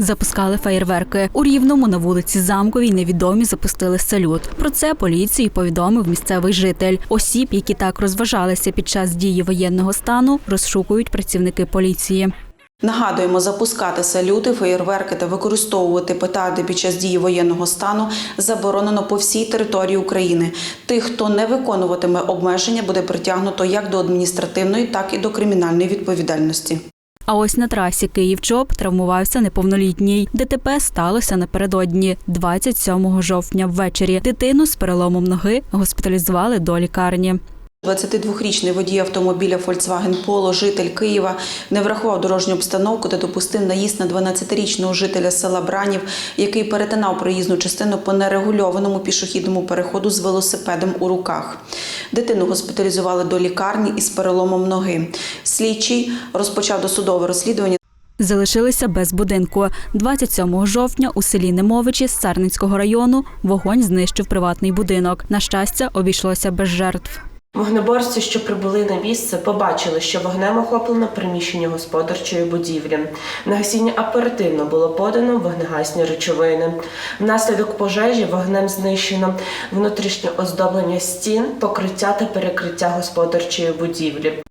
Запускали феєрверки. У Рівному на вулиці Замковій невідомі запустили салют. Про це поліції повідомив місцевий житель. Осіб, які так розважалися під час дії воєнного стану, розшукують працівники поліції. Нагадуємо, запускати салюти, феєрверки та використовувати петарди під час дії воєнного стану заборонено по всій території України. Тих, хто не виконуватиме обмеження, буде притягнуто як до адміністративної, так і до кримінальної відповідальності. А ось на трасі Київ-Чоп травмувався неповнолітній. ДТП сталося напередодні, 27 жовтня ввечері. Дитину з переломом ноги госпіталізували до лікарні. 22-річний водій автомобіля Volkswagen Polo, житель Києва, не врахував дорожню обстановку та допустив наїзд на 12-річного жителя села Бранів, який перетинав проїзну частину по нерегульованому пішохідному переходу з велосипедом у руках. Дитину госпіталізували до лікарні із переломом ноги. Слідчий розпочав досудове розслідування. Залишилися без будинку. 27 жовтня у селі Немовичі з Царницького району вогонь знищив приватний будинок. На щастя, обійшлося без жертв. Вогнеборці, що прибули на місце, побачили, що вогнем охоплено приміщення господарчої будівлі. На гасіння оперативно було подано вогнегасні речовини. Внаслідок пожежі вогнем знищено внутрішнє оздоблення стін, покриття та перекриття господарчої будівлі.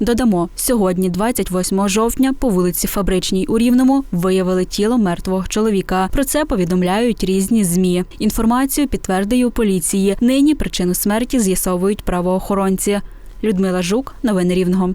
Додамо, сьогодні, 28 жовтня, по вулиці Фабричній у Рівному виявили тіло мертвого чоловіка. Про це повідомляють різні змі. Інформацію підтвердили у поліції. Нині причину смерті з'ясовують правоохоронці. Людмила Жук, новини Рівного.